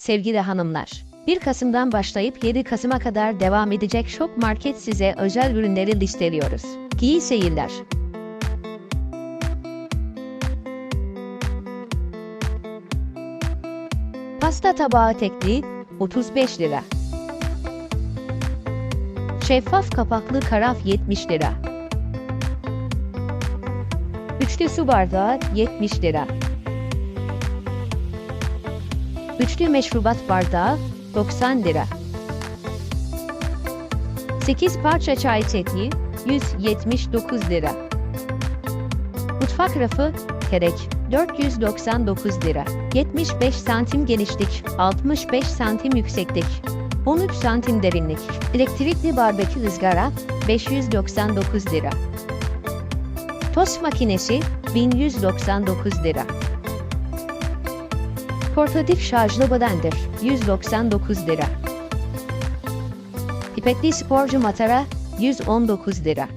Sevgili hanımlar, 1 Kasım'dan başlayıp 7 Kasım'a kadar devam edecek Şok Market size özel ürünleri listeliyoruz. İyi seyirler. Pasta tabağı tekli 35 lira. Şeffaf kapaklı karaf 70 lira. Üçlü su bardağı 70 lira. Üçlü meşrubat bardağı 90 lira. 8 parça çay tekli 179 lira. Mutfak rafı kerek 499 lira. 75 santim genişlik, 65 santim yükseklik, 13 santim derinlik. Elektrikli barbekü ızgara 599 lira. Tost makinesi 1199 lira. Portatif şarjlı blender 199 lira. Pipetli sporcu matara 119 lira.